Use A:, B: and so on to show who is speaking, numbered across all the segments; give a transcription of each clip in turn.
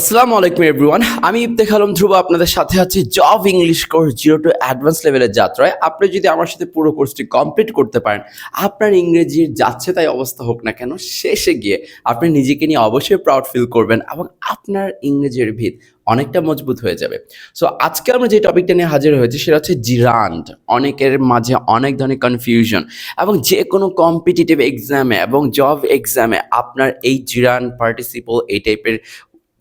A: আসসালামু আলাইকুম এভরিওয়ান আমি ইফতেখ আলম ধ্রুব, আপনাদের সাথে আছি job English course zero to advance লেভেলের যাত্রায়। আপনি যদি আমার সাথে পুরো কোর্সটি কমপ্লিট করতে পারেন, আপনার ইংরেজির যাচ্ছে তাই অবস্থা হোক না কেন, শেষে গিয়ে আপনি নিজেকে নিয়ে অবশ্যই প্রাউড ফিল করবেন এবং আপনার ইংরেজির ভিত অনেকটা মজবুত হয়ে যাবে। সো আজকে আমরা যে টপিকটা নিয়ে হাজির হয়েছি, সেটা হচ্ছে জিরান্ড অনেকের মাঝে অনেক ধরনের কনফিউশন এবং যে কোনো কম্পিটিটিভ এক্সামে এবং জব এক্সামে আপনার এই জিরান পার্টিসিপল এই টাইপের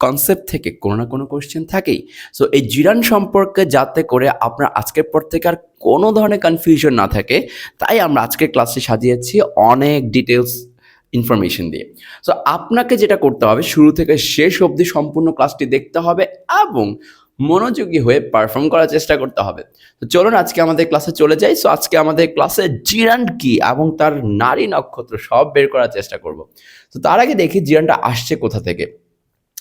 A: কনসেপ্ট থেকে কোনো না কোনো কোশ্চেন থাকেই। সো এই জিরান সম্পর্কে যাতে করে আপনার আজকের পর থেকে আর কোনো ধরনের কনফিউশন না থাকে, তাই আমরা আজকের ক্লাসে সাজিয়েছি অনেক ডিটেলস ইনফরমেশন দিয়ে। সো আপনাকে যেটা করতে হবে, শুরু থেকে শেষ অবধি সম্পূর্ণ ক্লাসটি দেখতে হবে এবং মনোযোগী হয়ে পারফর্ম করার চেষ্টা করতে হবে। তো চলুন আজকে আমাদের ক্লাসে চলে যাই। সো আজকে আমাদের ক্লাসে জিরান্ড কি এবং তার নারী নক্ষত্র সব বের করার চেষ্টা করব। তো তার আগে দেখি জিরানটা আসছে কোথা থেকে।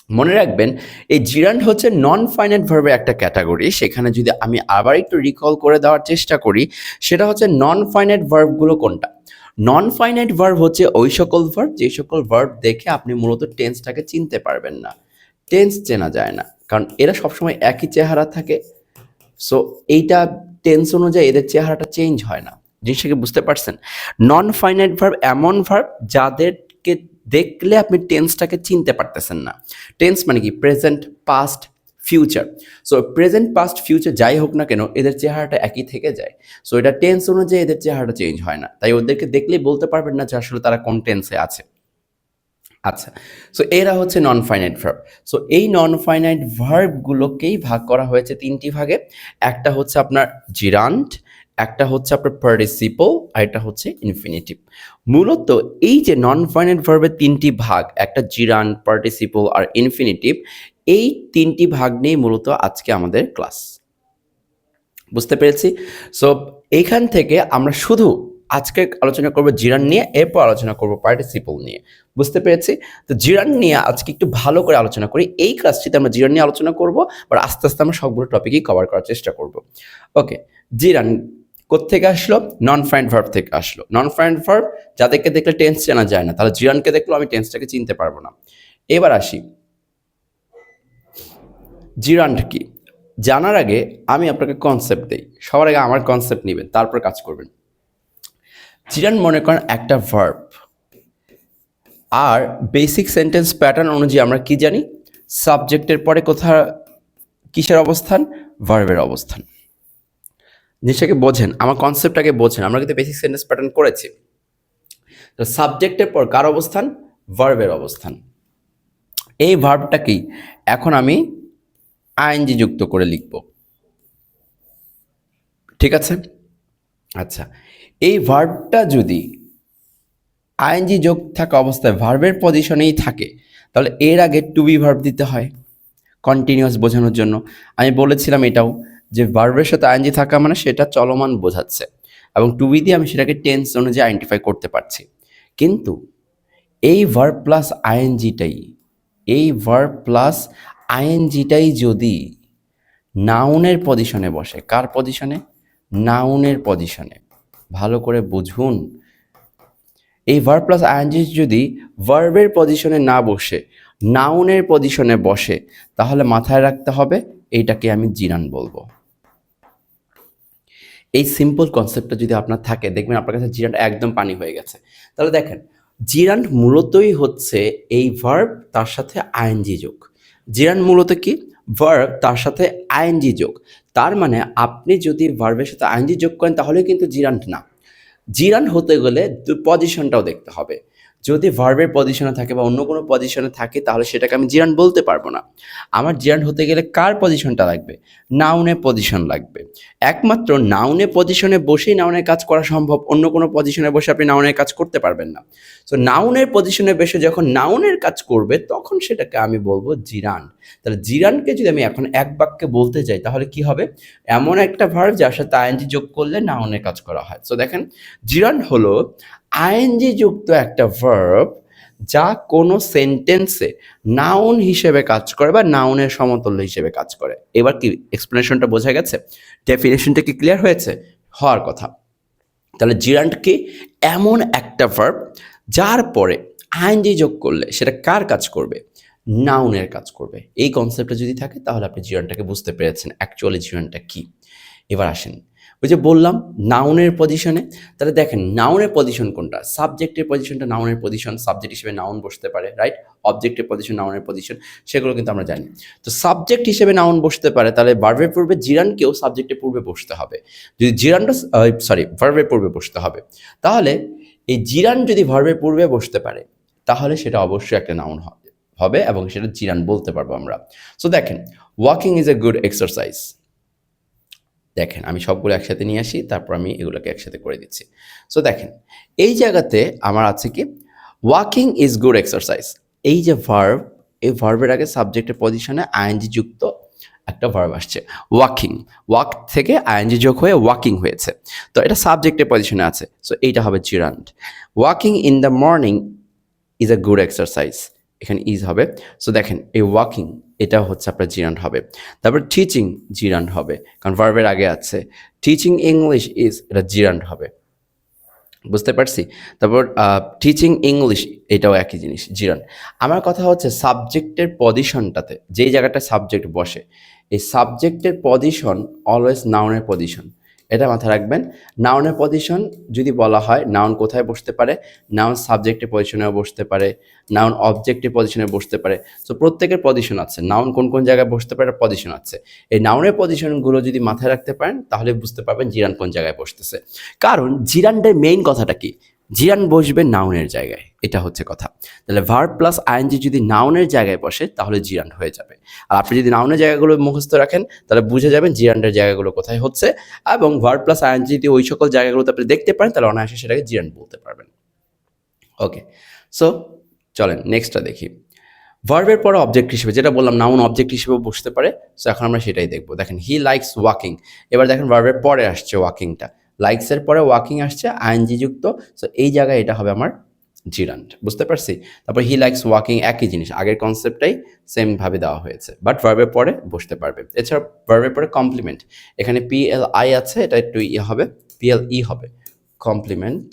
A: মনে রাখবেন, এই জিরান্ড হচ্ছে নন ফাইনাইট ভার্বের একটা ক্যাটাগরি সেখানে যদি আমি আবার একটু রিকল করে দেওয়ার চেষ্টা করি, সেটা হচ্ছে নন ফাইনাইট ভার্বগুলো কোনটা? নন ফাইনাইট ভার্ব হচ্ছে ওই সকল ভার্ব যে সকল ভার্ব দেখে আপনি মূলত টেন্সটাকে চিনতে পারবেন না। টেন্স চেনা যায় না, কারণ এরা সবসময় একই চেহারা থাকে। সো এইটা টেন্স অনুযায়ী এদের চেহারাটা চেঞ্জ হয় না। জিনিসটাকে বুঝতে পারছেন? নন ফাইনাইট ভার্ব এমন ভার্ব যাদেরকে দেখলে আপনি টেন্সটাকে চিনতে পারতেছেন না। টেন্স মানে কি? Present, past, future. So, present, past, future যাই হোক না কেন, এদের চেহারাটা একই থেকে যায়। সো, এটা টেন্স অনুযায়ী এদের চেহারাটা চেঞ্জ হয় না। তাই ওদেরকে দেখলেই বলতে পারবেন না যে আসলে তারা কোন টেন্সে আছে। আচ্ছা সো, এরা হচ্ছে নন ফাইনাইট ভার্ব সো, এই নন ফাইনাইট ভার্বগুলোকেই ভাগ করা হয়েছে তিনটি ভাগে। একটা হচ্ছে আপনার জিরান্ট একটা হচ্ছে আপনার পার্টিসিপল আর এটা হচ্ছে ইনফিনিটিভ মূলত এই যে নন ফাইনাইট ভার্বের তিনটি ভাগ, একটা জিরান পার্টিসিপল আর ইনফিনিটিভ এই তিনটি ভাগ নিয়ে মূলত আজকে আমাদের ক্লাস বুঝতে পেরেছি? সো এইখান থেকে আমরা শুধু আজকে আলোচনা করব জিরান নিয়ে, এরপর আলোচনা করব পার্টিসিপল নিয়ে। বুঝতে পেরেছি? তো জিরান নিয়ে আজকে একটু ভালো করে আলোচনা করি। এই ক্লাসটিতে আমরা জিরান নিয়ে আলোচনা করব বাট আস্তে আস্তে আমরা সবগুলো টপিকই কভার করার চেষ্টা করব। ওকে জিরান কোথেকে আসলো? নন ফাইন্ড ভার্ব থেকে আসলো। নন ফাইন্ড ভার্ব যাদেরকে দেখলে টেন্স চেনা যায় না, তাহলে জিরানকে দেখলেও আমি টেন্সটাকে চিনতে পারব না। এবার আসি। জিরান্ড কি? জানার আগে আমি আপনাকে কনসেপ্ট দিই। সবার আগে আমার কনসেপ্ট নেবেন, তারপর কাজ করবেন। জিরান মনে করেন একটা ভার্ব আর বেসিক সেন্টেন্স প্যাটার্ন অনুযায়ী আমরা কি জানি? সাবজেক্টের পরে কোথা কিসের অবস্থান? ভার্বের অবস্থান। জিনিসটাকে বোঝেন, আমার কনসেপ্টটাকে বোঝেন। আমরা কিন্তু বেসিক সেন্টেন্স প্যাটার্ন করেছি। তো সাবজেক্টের পর কার অবস্থান? ভার্বের অবস্থান। এই ভার্বটা কি? এখন আমি আইনজি যুক্ত করে লিখব। ঠিক আছে? আচ্ছা এই ভার্বটা যদি আইএনজি যোগ থাকা অবস্থায় ভার্বের পজিশনেই থাকে, তাহলে এর আগে টু বি ভার্ব দিতে হয়। কন্টিনিউয়াস বোঝানোর জন্য। আমি বলেছিলাম এটাও। যে ভার্বের সাথে আইএনজি থাকা মানে সেটা চলমান বোঝাচ্ছে এবং টু বি দিয়ে আমি সেটাকে টেন্স অনুযায়ী আইডেন্টিফাই করতে পারছি। কিন্তু এই ভার্ব প্লাস আইএনজিটাই এই ভার্ব প্লাস আইএনজিটাই যদি নাউনের পজিশনে বসে, কার পজিশনে নাউনের পজিশনে ভালো করে বুঝুন। এই ভার্ব প্লাস আইএনজি যদি ভার্বের পজিশনে না বসে নাউনের পজিশনে বসে, তাহলে মাথায় রাখতে হবে এইটাকে আমি জিরান বলব। এই সিম্পল কনসেপ্টটা যদি আপনার থাকে, দেখবেন আপনার কাছে জিরানটা একদম পানি হয়ে গেছে। তাহলে দেখেন জিরান মূলতই হচ্ছে এই ভার্ব তার সাথে আইএনজি যোগ। জিরান মূলত কি? ভার্ব তার সাথে আইএনজি যোগ। তার মানে আপনি যদি ভার্বের সাথে আইএনজি যোগ করেন, তাহলে কিন্তু জিরান্ট না। জিরান হতে গেলে পজিশনটাও দেখতে হবে। যদি ভার্বের পজিশনে থাকে বা অন্য কোনো পজিশনে থাকে, তাহলে সেটাকে আমি জিরান বলতে পারব না। আমার জিরান হতে গেলে কার পজিশনটা লাগবে? নাউনের পজিশন লাগবে। একমাত্র নাউনে পজিশনে বসেই নাউনের কাজ করা সম্ভব, অন্য কোনো পজিশনে বসে আপনি নাউনের কাজ করতে পারবেন না। সো নাউনের পজিশনে বসে যখন নাউনের কাজ করবে, তখন সেটাকে আমি বলব জিরান তাহলে জিরানকে যদি আমি এখন এক বাক্যে বলতে যাই, তাহলে কি হবে? এমন একটা ভার্ব যার সাথে আইএনজি যোগ করলে নাউনের কাজ করা হয়। সো দেখেন জিরান হলো আইএনজি যুক্ত একটা ভার্ব যা কোনো সেন্টেন্সে নাউন হিসেবে কাজ করে বা নাউনের সমতুল্য হিসেবে কাজ করে। এবার কি এক্সপ্লেনেশনটা বোঝা গেছে? ডেফিনেশনটা কি ক্লিয়ার হয়েছে? হওয়ার কথা। তাহলে জিরান্ট কি? এমন একটা ভার্ব যার পরে আইএনজি যোগ করলে সেটা কার কাজ করবে? নাউনের কাজ করবে। এই কনসেপ্টটা যদি থাকে তাহলে আপনি জিরানটাকে বুঝতে পেরেছেন। অ্যাকচুয়ালি জিরানটা কি? এবার আসেন। ওই যে বললাম নাউনের পজিশনে তাহলে দেখেন নাউনের পজিশন কোনটা? সাবজেক্টের পজিশনটা নাউনের পজিশন সাবজেক্ট হিসেবে নাউন বসতে পারে রাইট অবজেক্টের পজিশন নাউনের পজিশন সেগুলো কিন্তু আমরা জানি। তো সাবজেক্ট হিসেবে নাউন বসতে পারে, তাহলে ভার্বের পূর্বে জিরানকেও সাবজেক্টের পূর্বে বসতে হবে। যদি জিরানটা সরি ভার্বের পূর্বে বসতে হবে। তাহলে এই জিরান যদি ভার্বের পূর্বে বসতে পারে, তাহলে সেটা অবশ্যই একটা নাউন হবে হবে এবং সেটা জিরান বলতে পারব আমরা। সো দেখেন walking is a good exercise দেখেন, আমি সবগুলো একসাথে নিয়ে আসি, তারপর আমি এগুলোকে একসাথে করে দিচ্ছি। সো দেখেন, এই জায়গাতে আমার আছে কি ওয়াকিং ইজ গুড এক্সারসাইজ এই যে ভার্ব এই ভার্বের আগে সাবজেক্টের পজিশনে আইএনজি যুক্ত একটা ভার্ব আসছে ওয়াকিং ওয়াক থেকে আইএনজি যোগ হয়ে ওয়াকিং হয়েছে। তো এটা সাবজেক্টের পজিশনে আছে সো এইটা হবে gerund walking in the morning is a good exercise এখানে ইজ হবে সো দেখেন, এই ওয়াকিং এটা হচ্ছে আপনার জিরান্ড হবে। তারপর টিচিং জিরান্ড হবে, কারণ ভার্বের আগে আছে। টিচিং ইংলিশ ইজ এটা জিরান্ড হবে। বুঝতে পারছি? তারপর টিচিং ইংলিশ এটাও একই জিনিস জিরান আমার কথা হচ্ছে সাবজেক্টের পজিশনটাতে যেই জায়গাটা সাবজেক্ট বসে, এই সাবজেক্টের পজিশন অলওয়েজ নাউনের পজিশন এটা মাথায় রাখবেন। নাউনের পজিশন যদি বলা হয় নাউন কোথায় বসতে পারে? নাউন সাবজেক্টের পজিশনেও বসতে পারে। নাউন অবজেক্টের পজিশনে বসতে পারে। সো প্রত্যেকের পজিশন আছে। নাউন কোন কোন জায়গায় বসতে পারে পজিশন আছে। এই নাউনের পজিশনগুলো যদি মাথায় রাখতে পারেন, তাহলে বুঝতে পারবেন জিরান কোন জায়গায় বসতেছে। কারণ, জিরানদের মেইন কথাটা কি? জিরান বসবে নাউনের জায়গায়, এটা হচ্ছে কথা। তাহলে ভার প্লাস আইএনজি যদি নাউনের জায়গায় বসে, তাহলে জিরান হয়ে যাবে। আর আপনি যদি নাউনের জায়গাগুলো মুখস্থ রাখেন, তাহলে বুঝে যাবেন জিরানের জায়গাগুলো কোথায় হচ্ছে। এবং ভার প্লাস আইএনজি যদি ওই সকল জায়গাগুলোতে আপনি দেখতে পারেন, তাহলে অনায়াসে সেটাকে জিরান বলতে পারবেন। ওকে সো চলেন নেক্সটটা দেখি। ভার্বের পরে অবজেক্ট হিসেবে, যেটা বললাম নাউন অবজেক্ট হিসেবে বসতে পারে। সো এখন আমরা সেটাই দেখব। দেখেন হি লাইকস ওয়াকিং এবার দেখেন ভার্বের পরে আসছে ওয়াকিংটা লাইকসের পরে ওয়াকিং আসছে আইএনজি যুক্ত। সো এই জায়গায় এটা হবে আমার জিরান্ট বুঝতে পারছি? তারপর হি লাইকস ওয়াকিং একই জিনিস, আগের কনসেপ্টটাই সেমভাবে দেওয়া হয়েছে। বাট ভার্বের পরে বসতে পারবে। এছাড়া ভার্বের পরে কমপ্লিমেন্ট এখানে পি এল আই আছে, এটা একটু ই হবে পি এল ই হবে। কমপ্লিমেন্ট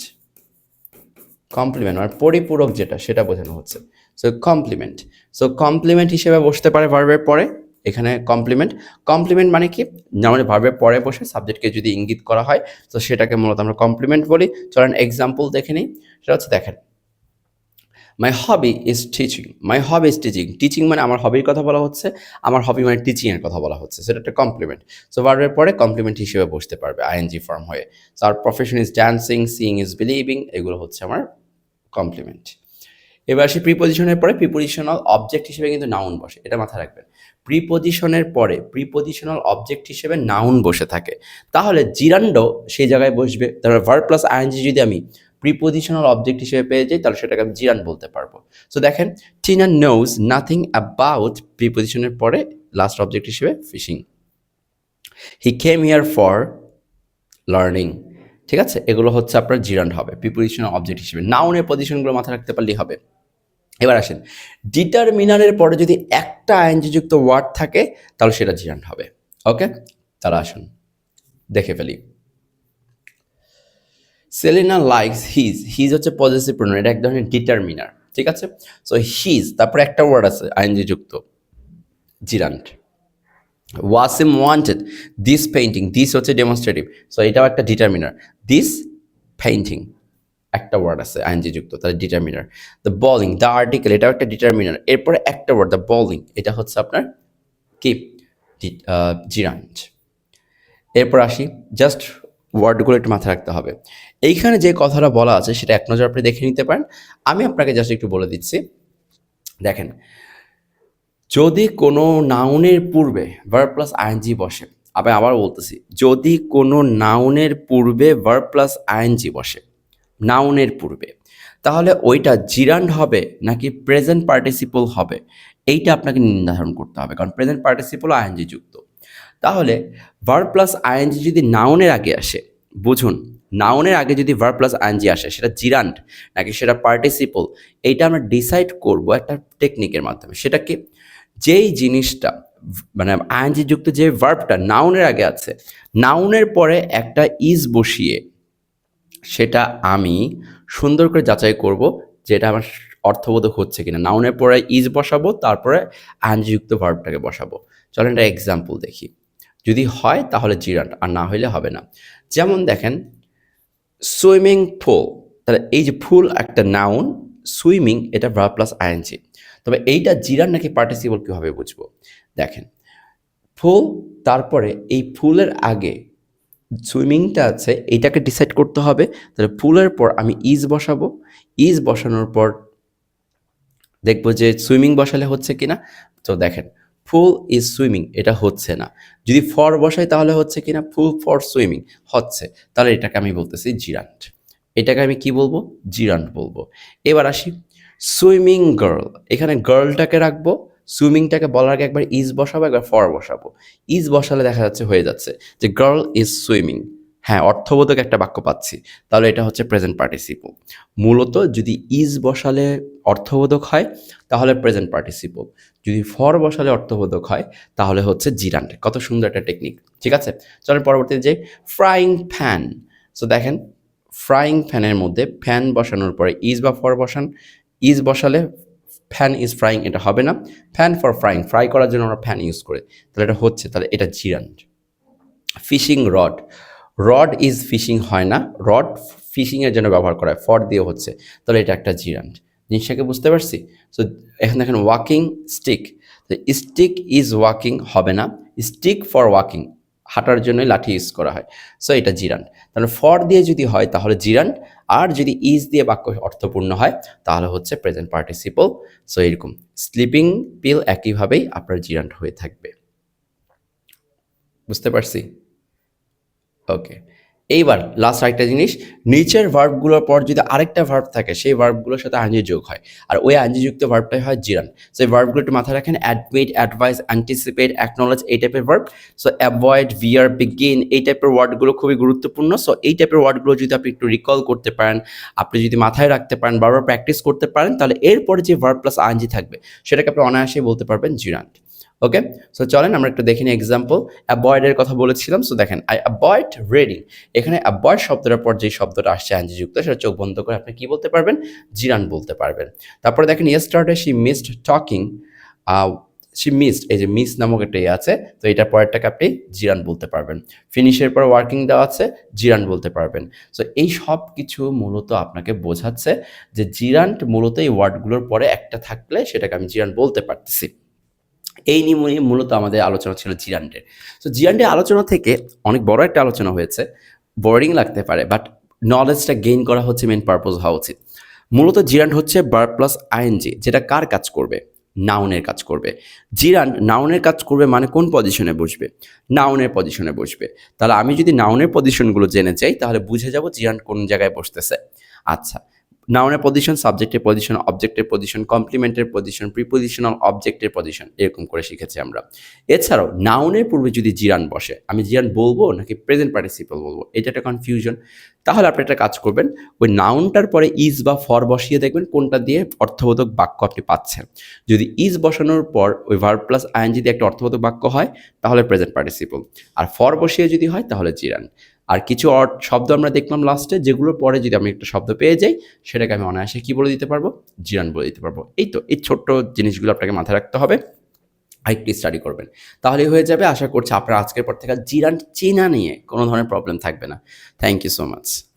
A: কমপ্লিমেন্ট মানে পরিপূরক যেটা, সেটা বোঝানো হচ্ছে। সো কমপ্লিমেন্ট সো কমপ্লিমেন্ট হিসেবে বসতে পারে ভার্বের পরে। এখানে কমপ্লিমেন্ট কমপ্লিমেন্ট মানে কি? যেমন ভার্বের পরে বসে সাবজেক্টকে যদি ইঙ্গিত করা হয়, তো সেটাকে মূলত আমরা কমপ্লিমেন্ট বলি। চলেন এক্সাম্পল দেখে নিই। সেটা হচ্ছে দেখেন my hobby is teaching my hobby is teaching teaching মানে আমার হবির কথা বলা হচ্ছে, আমার হবি মানে টিচিংয়ের কথা বলা হচ্ছে। সেটা একটা কমপ্লিমেন্ট সো ভার্বের পরে কমপ্লিমেন্ট হিসেবে বসতে পারবে আইএনজি ফর্ম হয়ে। So R profession is dancing seeing is believing এগুলো হচ্ছে আমার কমপ্লিমেন্ট এবার আসি প্রিপোজিশনের পরে প্রিপোজিশনাল অবজেক্ট হিসেবে কিন্তু নাউন বসে। এটা মাথায় রাখবেন। প্রিপোজিশনের পরে প্রিপোজিশনাল অবজেক্ট হিসেবে নাউন বসে থাকে। তাহলে জিরান্ডো সেই জায়গায় বসবে। তারপর ভার প্লাস আইএনজি যদি আমি প্রিপোজিশনাল অবজেক্ট হিসেবে পেয়ে যাই, তাহলে সেটাকে আমি জিরান বলতে পারব। সো দেখেন টিনা নোজ নাথিং অ্যাবাউট প্রিপোজিশনের পরে লাস্ট অবজেক্ট হিসেবে fishing he came here for learning ঠিক আছে? এগুলো হচ্ছে আপনার জিরান্ড হবে প্রিপোজিশনাল অবজেক্ট হিসেবে। নাউনের পজিশনগুলো মাথায় রাখতে পারলেই হবে। এবার আসেন ডিটারমিনারের পরে যদি একটা আইনযুক্ত ওয়ার্ড থাকে, তাহলে সেটা জিরান্ড হবে। ওকে? তারা আসুন, দেখে ফেলি। সেলিনা লাইকস হিজ হিজ হচ্ছে পজিটিভ প্রোনাউন এটা এক ধরনের ডিটারমিনার ঠিক আছে? সো হিজ তারপরে একটা ওয়ার্ড আছে আইনজি যুক্ত gerund Wasim wanted this painting this হচ্ছে ডেমনস্ট্রেটিভ সো এটাও একটা ডিটারমিনার দিস পেইন্টিং একটা ওয়ার্ড আছে আইনজি যুক্ত তাহলে determiner the bowling the article এটাও একটা ডিটারমিনার এরপরে একটা ওয়ার্ড দ্য বলিং এটা হচ্ছে আপনার কি? জিরান্ট এরপর আসি জাস্ট ওয়ার্ডগুলো একটু মাথায় রাখতে হবে। এইখানে যে কথাটা বলা আছে, সেটা এক নজর আপনি দেখে নিতে পারেন। আমি আপনাকে জাস্ট একটু বলে দিচ্ছি। দেখেন, যদি কোনো নাউনের পূর্বে ভার প্লাস আইএনজি বসে, আমি আবার বলতেছি, যদি কোনো নাউনের পূর্বে ভার প্লাস আইএনজি বসে নাউনের পূর্বে। তাহলে ওইটা জিরান্ড হবে নাকি প্রেজেন্ট পার্টিসিপল হবে? এইটা আপনাকে নির্ধারণ করতে হবে, কারণ প্রেজেন্ট পার্টিসিপল আইএনজি যুক্ত। তাহলে ভার প্লাস আইএনজি যদি নাউনের আগে আসে, বুঝুন, নাউনের আগে যদি ভার প্লাস আইএনজি আসে, সেটা জিরান্ড নাকি সেটা পার্টিসিপল, এইটা আমরা ডিসাইড করব একটা টেকনিকের মাধ্যমে। সেটা কি? যেই জিনিসটা মানে আইএনজি যুক্ত যে ভার্বটা নাউনের আগে আছে, নাউনের পরে একটা ইজ বসিয়ে সেটা আমি সুন্দর করে যাচাই করব যেটা আমার অর্থবোধক হচ্ছে কিনা। নাউনের পরে ইজ বসাবো, তারপরে আইনযুক্ত ভার্বটাকে বসাবো। চলেন একটা এক্সাম্পল দেখি। যদি হয়, তাহলে জিরান্ট আর না হইলে হবে না। যেমন দেখেন সুইমিং পুল তাহলে এই যে ফুল একটা নাউন সুইমিং এটা ভার্ব প্লাস আইএনজি তবে এইটা জিরান নাকি পার্টিসিপল কীভাবে বুঝব? দেখেন ফুল তারপরে এই ফুলের আগে সুইমিংটা আছে, এটাকে ডিসাইড করতে হবে তাহলে ফুলের পর আমি ইজ বসাবো। ইজ বসানোর পর দেখব যে সুইমিং বসালে হচ্ছে কিনা। তো দেখেন ফুল ইজ সুইমিং, এটা হচ্ছে না। যদি ফর বসাই তাহলে হচ্ছে কিনা ফুল ফর সুইমিং, হচ্ছে। তাহলে এটাকে আমি বলতেছি জিরান্ট। এটাকে আমি কি বলব? জিরান্ট বলব। এবার আসি, সুইমিং গার্ল, এখানে গার্লটাকে রাখব। সুইমিংটাকে বলার আগে একবার ইজ বসাবো, একবার ফর বসাবো। ইজ বসালে দেখা যাচ্ছে হয়ে যাচ্ছে যে গার্ল ইজ সুইমিং হ্যাঁ অর্থবোধক একটা বাক্য পাচ্ছি। তাহলে এটা হচ্ছে প্রেজেন্ট পার্টিসিপো মূলত যদি ইজ বসালে অর্থবোধক হয়, তাহলে প্রেজেন্ট পার্টিসিপো যদি ফর বসালে অর্থবোধক হয়, তাহলে হচ্ছে জিরান্ট। কত সুন্দর একটা টেকনিক ঠিক আছে? চলেন পরবর্তী যে ফ্রাইং ফ্যান সো দেখেন ফ্রাইং ফ্যানের মধ্যে ফ্যান বসানোর পরে ইজ বা ফর বসান। ইজ বসালে ফ্যান ইজ ফ্রাইং এটা হবে না। ফ্যান ফর ফ্রাইং ফ্রাই করার জন্য আমরা ফ্যান ইউজ করি। তাহলে এটা হচ্ছে, তাহলে এটা gerund fishing rod rod is fishing হয় না। রড ফিশিংয়ের জন্য ব্যবহার করা হয়। ফর দিয়ে হচ্ছে। তাহলে এটা একটা জিরান্ট জিনিসটাকে বুঝতে পারছি? সো এখন দেখেন walking stick stick is walking হবে না। স্টিক ফর ওয়াকিং হাঁটার জন্যই লাঠি ইউজ করা হয়। সো এটা জিরান্ট তাহলে ফর দিয়ে যদি হয়, তাহলে জিরান্ট আর যদি ইজ দিয়ে বাক্য অর্থপূর্ণ হয়, তাহলে হচ্ছে প্রেজেন্ট পার্টিসিপল সো এরকম স্লিপিং পিল একইভাবেই আপনার জিরান্ট হয়ে থাকবে। বুঝতে পারছি? ওকে এইবার লাস্ট আরেকটা জিনিস নিচের ভার্বগুলোর পর যদি আরেকটা ভার্ব থাকে, সেই ভার্বগুলোর সাথে আঞ্জি যোগ হয়। আর ওই আঞ্জিযুক্ত ভার্বটাই হয় জিরান সো এই ভার্বগুলো একটু মাথায় রাখেন অ্যাডমিট অ্যাডভাইস অ্যান্টিসিপেট অ্যাকনোলেজ এই টাইপের verb so avoid fear begin এই টাইপের ওয়ার্ডগুলো খুবই গুরুত্বপূর্ণ। সো এই টাইপের ওয়ার্ডগুলো যদি আপনি একটু রিকল করতে পারেন, আপনি যদি মাথায় রাখতে পারেন, বারবার প্র্যাকটিস করতে পারেন, তাহলে এরপরে যে ভার্ব প্লাস আঞ্জি থাকবে, সেটাকে আপনি অনায়াসেই বলতে পারবেন জিরান্ট ওকে সো চলেন আমরা একটু দেখে এক্সাম্পল অ্যাভয়েডের কথা বলেছিলাম সো দেখেন আই অ্যাভয়েড রিডিং এখানে অ্যাভয়েড শব্দটার পর যে শব্দটা আসছে, আঞ্জিযুক্ত, সেটা চোখ বন্ধ করে আপনি কি বলতে পারবেন? জিরান বলতে পারবেন। তারপরে দেখেন yesterday she missed talking she missed এই যে মিস নামক একটা ইয়ে আছে, তো এটার পরেরটাকে আপনি জিরান বলতে পারবেন। ফিনিশের পর ওয়ার্কিং দেওয়া আছে, জিরান বলতে পারবেন। সো এই সব কিছু মূলত আপনাকে বোঝাচ্ছে যে জিরান্ট মূলত এই ওয়ার্ডগুলোর পরে একটা থাকলে সেটাকে আমি জিরান বলতে পারতেছি। এই নিয়ে মূলত আমাদের আলোচনা ছিল জিরান্ডের। তো জিরান্ডের আলোচনা থেকে অনেক বড় একটা আলোচনা হয়েছে। বোরিং লাগতে পারে বাট নলেজটা গেইন করা হচ্ছে মেন পারপোজ হওয়া উচিত। মূলত জিরান্ড হচ্ছে বার প্লাস আইএনজি যেটা কার কাজ করবে? নাউনের কাজ করবে। জিরান্ড নাউনের কাজ করবে মানে কোন পজিশনে বসবে? নাউনের পজিশনে বসবে। তাহলে আমি যদি নাউনের পজিশনগুলো জেনে যাই, তাহলে বুঝে যাব জিরান্ড কোন জায়গায় বসতেছে। আচ্ছা নাউনের পজিশন সাবজেক্টের পজিশন অবজেক্টের পজিশন কমপ্লিমেন্টের পজিশন প্রিপোজিশনাল অবজেক্টের পজিশন এরকম করে শিখেছি আমরা। এছাড়াও নাউনের পূর্বে যদি জিরান বসে, আমি জিরান বলব নাকি প্রেজেন্ট পার্টিসিপল বলব, এটা একটা কনফিউশন তাহলে আপনি একটা কাজ করবেন, ওই নাউনটার পরে ইজ বা ফর বসিয়ে দেখবেন, কোনটা দিয়ে অর্থবোধক বাক্য আপনি পাচ্ছেন। যদি ইজ বসানোর পর ওই ভার্ব প্লাস আইন যদি একটা অর্থবোধক বাক্য হয়, তাহলে প্রেজেন্ট পার্টিসিপল আর ফর বসিয়ে যদি হয়, তাহলে জিরান। আর কিছু অর্ড শব্দ আমরা দেখলাম লাস্টে যেগুলোর পরে যদি আমি একটা শব্দ পেয়ে যাই, সেটাকে আমি অনায়াসে কী বলে দিতে পারব? জিরান বলে দিতে পারব। এই তো, এই ছোট্ট জিনিসগুলো আপনাকে মাথায় রাখতে হবে। আরেকটি স্টাডি করবেন। তাহলে হয়ে যাবে, আশা করছি আপনার আজকের পর থেকে জিরান চেনা নিয়ে কোনো ধরনের প্রবলেম থাকবে না। Thank you so much